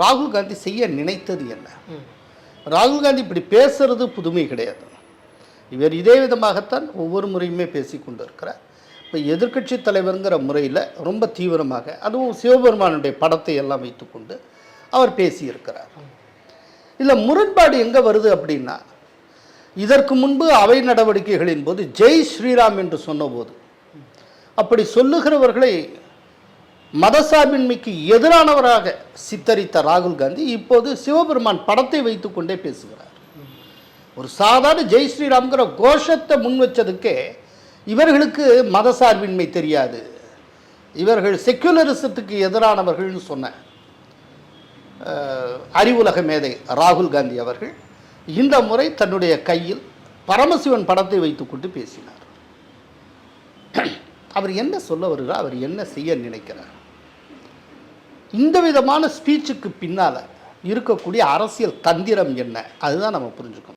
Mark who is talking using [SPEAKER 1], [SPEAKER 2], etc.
[SPEAKER 1] ராகுல் காந்தி செய்ய நினைத்தது என்ன? ராகுல் காந்தி இப்படி பேசுறது புதுமை கிடையாது. இவர் இதே விதமாகத்தான் ஒவ்வொரு முறையுமே பேசி கொண்டு இருக்கிறார் இப்போ எதிர்க்கட்சி தலைவருங்கிற முறையில் ரொம்ப தீவிரமாக அதுவும் சிவபெருமானுடைய படத்தை எல்லாம் வைத்துக்கொண்டு அவர் பேசியிருக்கிறார். இல்லை முரண்பாடு எங்கே வருது அப்படின்னா இதற்கு முன்பு அவை நடவடிக்கைகளின் போது ஜெய் ஸ்ரீராம் என்று சொன்னபோது அப்படி சொல்லுகிறவர்களை மதசார்பின்மைக்கு எதிரானவராக சித்தரித்த ராகுல் காந்தி இப்போது சிவபெருமான் படத்தை வைத்துக்கொண்டே பேசுகிறார். ஒரு சாதாரண ஜெய் ஸ்ரீராம்ங்கிற கோஷத்தை முன் வச்சதுக்கே இவர்களுக்கு மதசார்பின்மை தெரியாது. இவர்கள் செக்குலரிசத்துக்கு எதிரானவர்கள்னு சொன்ன அறிவுலக மேதை ராகுல் காந்தி அவர்கள் இந்த முறை தன்னுடைய கையில் பரமசிவன் படத்தை வைத்துக்கொண்டு பேசினார். அவர் என்ன சொல்ல வருகிறார்? அவர் என்ன செய்ய நினைக்கிறார்? இந்த விதமான ஸ்பீச்சுக்கு பின்னால் இருக்கக்கூடிய அரசியல் தந்திரம் என்ன? அதுதான் நம்ம புரிஞ்சுக்கணும்.